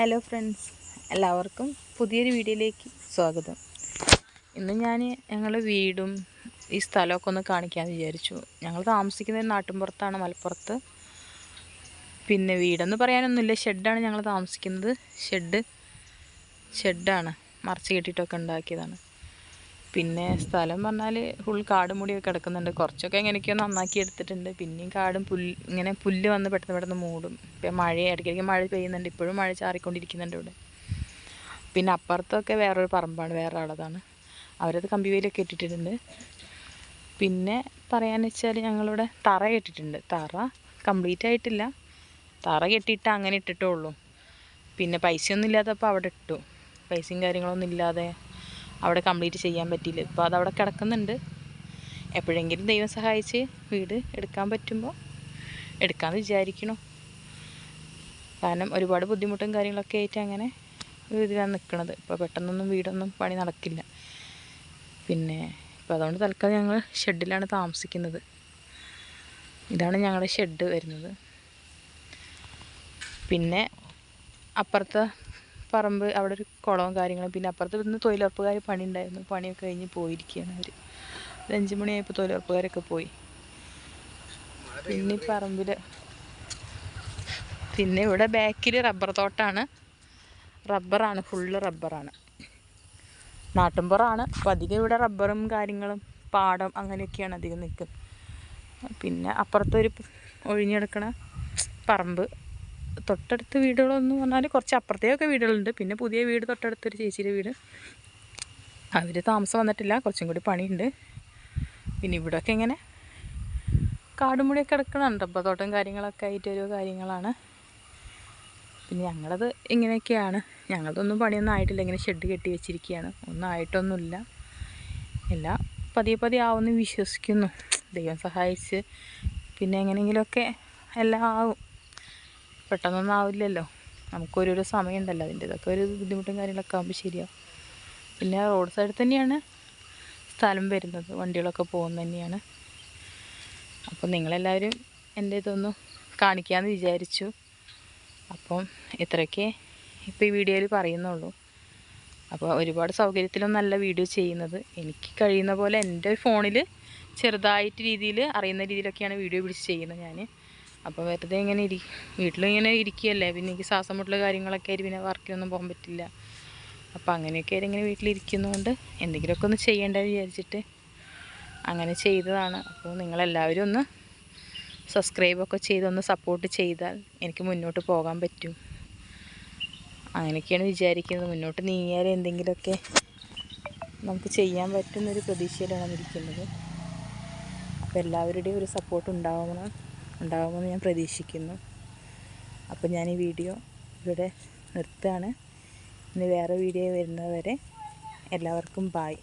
Hello friends എല്ലാവർക്കും പുതിയൊരു വീഡിയോയിലേക്ക് സ്വാഗതം. ഇന്ന് ഞാൻ ഞങ്ങളുടെ വീടും ഈ സ്ഥലമൊക്കെ ഒന്ന് കാണിക്കാമെന്ന് വിചാരിച്ചു. ഞങ്ങൾ താമസിക്കുന്നത് നാട്ടിൻപുറത്താണ് മലപ്പുറത്ത്. പിന്നെ വീടെന്ന് പറയാനൊന്നുമില്ല ഷെഡാണ് ഞങ്ങൾ താമസിക്കുന്നത്. ഷെഡ് ഷെഡാണ്. മറച്ച് കെട്ടിയിട്ടൊക്കെ ഉണ്ടാക്കിയതാണ്. പിന്നെ സ്ഥലം പറഞ്ഞാൽ ഫുൾ കാടും മുടിയൊക്കെ കിടക്കുന്നുണ്ട്. കുറച്ചൊക്കെ എങ്ങനെയൊക്കെയോ നന്നാക്കി എടുത്തിട്ടുണ്ട്. പിന്നെയും കാടും പുല്ല് ഇങ്ങനെ പുല്ല് വന്ന് പെട്ടെന്ന് പെട്ടെന്ന് മൂടും. ഇപ്പം മഴ ഇടയ്ക്കിടയ്ക്ക് മഴ പെയ്യുന്നുണ്ട്. ഇപ്പോഴും മഴ ചാറിക്കൊണ്ടിരിക്കുന്നുണ്ട് ഇവിടെ. പിന്നെ അപ്പുറത്തൊക്കെ വേറൊരു പറമ്പാണ് വേറെ ആളതാണ് അവരത് കമ്പിവേലൊക്കെ ഇട്ടിട്ടുണ്ട്. പിന്നെ പറയാന്ന് വെച്ചാൽ ഞങ്ങളിവിടെ തറ കെട്ടിട്ടുണ്ട് തറ കംപ്ലീറ്റ് ആയിട്ടില്ല. തറ കെട്ടിയിട്ട് അങ്ങനെ ഇട്ടിട്ടേ ഉള്ളൂ. പിന്നെ പൈസയൊന്നും ഇല്ലാത്തപ്പോൾ അവിടെ ഇട്ടു. പൈസയും കാര്യങ്ങളൊന്നും ഇല്ലാതെ അവിടെ കംപ്ലീറ്റ് ചെയ്യാൻ പറ്റിയില്ല. ഇപ്പോൾ അതവിടെ കിടക്കുന്നുണ്ട്. എപ്പോഴെങ്കിലും ദൈവം സഹായിച്ച് വീട് എടുക്കാൻ പറ്റുമ്പോൾ എടുക്കാമെന്ന് വിചാരിക്കണു കാരണം ഒരുപാട് ബുദ്ധിമുട്ടും കാര്യങ്ങളൊക്കെ ആയിട്ട് അങ്ങനെ ഒരു ഇതിലാണ് നിൽക്കുന്നത് ഇപ്പോൾ പെട്ടെന്നൊന്നും വീടൊന്നും പണി നടക്കില്ല. പിന്നെ ഇപ്പോൾ അതുകൊണ്ട് തൽക്കാലം ഞങ്ങൾ ഷെഡിലാണ് താമസിക്കുന്നത്. ഇതാണ് ഞങ്ങളുടെ ഷെഡ് വരുന്നത്. പിന്നെ അപ്പുറത്തെ പറമ്പ് അവിടെ ഒരു കുളവും കാര്യങ്ങളും. പിന്നെ അപ്പുറത്ത് ഇന്ന് തൊഴിലുറപ്പുകാർ പണി ഉണ്ടായിരുന്നു. പണിയൊക്കെ കഴിഞ്ഞ് പോയിരിക്കുകയാണ് അവർ ഒരു അഞ്ച് തൊഴിലുറപ്പുകാരൊക്കെ പോയി. പിന്നെ ഈ പറമ്പിൽ പിന്നെ ഇവിടെ ബാക്കിൽ റബ്ബർ തോട്ടാണ്. റബ്ബറാണ് ഫുള്ള് റബ്ബറാണ് നാട്ടിൻപുറമാണ് അപ്പോൾ അധികം ഇവിടെ റബ്ബറും കാര്യങ്ങളും പാടം അങ്ങനെയൊക്കെയാണ് അധികം നിൽക്കുന്നത്. പിന്നെ അപ്പുറത്തൊരു ഒഴിഞ്ഞെടുക്കണ പറമ്പ്. തൊട്ടടുത്ത് വീടുകളൊന്നും പറഞ്ഞാൽ കുറച്ച് അപ്പുറത്തേക്കൊക്കെ വീടുകളുണ്ട്. പിന്നെ പുതിയ വീട് തൊട്ടടുത്തൊരു ചേച്ചിയുടെ വീട്. അവർ താമസം വന്നിട്ടില്ല. കുറച്ചും കൂടി പണിയുണ്ട്. പിന്നെ ഇവിടെയൊക്കെ ഇങ്ങനെ കാടും മുടിയൊക്കെ കിടക്കണുണ്ട്. അപ്പോൾ തോട്ടം കാര്യങ്ങളൊക്കെ ആയിട്ട് ഓരോ കാര്യങ്ങളാണ്. പിന്നെ ഞങ്ങളത് ഇങ്ങനെയൊക്കെയാണ്. ഞങ്ങളതൊന്നും പണിയൊന്നും ആയിട്ടില്ല. ഇങ്ങനെ ഷെഡ് കെട്ടി വെച്ചിരിക്കുകയാണ്. ഒന്നും ആയിട്ടൊന്നുമില്ല. എല്ലാം പതിയെ പതിയെ ആവുമെന്ന് വിശ്വസിക്കുന്നു. ദൈവം സഹായിച്ച് പിന്നെ എങ്ങനെയെങ്കിലുമൊക്കെ എല്ലാം ആവും. പെട്ടെന്നൊന്നും ആവില്ലല്ലോ. നമുക്കൊരോരോ സമയമുണ്ടല്ലോ അതിന്റെ. ഇതൊക്കെ ഒരു ബുദ്ധിമുട്ടും കാര്യങ്ങളൊക്കെ ആകുമ്പോൾ ശരിയാവും. പിന്നെ റോഡ് സൈഡിൽ തന്നെയാണ് സ്ഥലം വരുന്നത്. വണ്ടികളൊക്കെ പോകുന്ന തന്നെയാണ്. അപ്പം നിങ്ങളെല്ലാവരും എന്റെ ഇതൊന്ന് കാണിക്കാമെന്ന് വിചാരിച്ചു. അപ്പം ഇത്രയൊക്കെ ഇപ്പോൾ ഈ വീഡിയോയിൽ പറയുന്നുള്ളൂ. അപ്പോൾ ഒരുപാട് സൗകര്യത്തിലൊന്നല്ല വീഡിയോ ചെയ്യുന്നത്. എനിക്ക് കഴിയുന്ന പോലെ എന്റെ ഫോണിൽ ചെറുതായിട്ട് രീതിയിൽ അറിയുന്ന രീതിയിലൊക്കെയാണ് വീഡിയോ പിടിച്ച് ചെയ്യുന്നത് ഞാൻ അപ്പോൾ വെറുതെ ഇങ്ങനെ ഇരി വീട്ടിലിങ്ങനെ ഇരിക്കുകയല്ലേ പിന്നെ എനിക്ക് ശ്വാസം മുട്ടൽ കാര്യങ്ങളൊക്കെ ആയിട്ട് പിന്നെ വർക്കിനൊന്നും പോകാൻ പറ്റില്ല. അപ്പോൾ അങ്ങനെയൊക്കെ ആയിട്ട് ഇങ്ങനെ വീട്ടിലിരിക്കുന്നതുകൊണ്ട് എന്തെങ്കിലുമൊക്കെ ഒന്ന് ചെയ്യേണ്ടത് വിചാരിച്ചിട്ട് അങ്ങനെ ചെയ്തതാണ്. അപ്പോൾ നിങ്ങളെല്ലാവരും ഒന്ന് സബ്സ്ക്രൈബൊക്കെ ചെയ്തൊന്ന് സപ്പോർട്ട് ചെയ്താൽ എനിക്ക് മുന്നോട്ട് പോകാൻ പറ്റും. അങ്ങനെയൊക്കെയാണ് വിചാരിക്കുന്നത്. മുന്നോട്ട് നീങ്ങിയാൽ എന്തെങ്കിലുമൊക്കെ നമുക്ക് ചെയ്യാൻ പറ്റുന്നൊരു പ്രതീക്ഷയിലാണ് ഇരിക്കുന്നത് അപ്പോൾ എല്ലാവരുടെയും ഒരു സപ്പോർട്ട് ഉണ്ടാവണം. ഉണ്ടാകുമെന്ന് ഞാൻ പ്രതീക്ഷിക്കുന്നു. അപ്പോൾ ഞാൻ ഈ വീഡിയോ ഇവിടെ നിർത്തുകയാണ്. ഇനി വേറെ വീഡിയോ വരുന്നതുവരെ എല്ലാവർക്കും ബായ്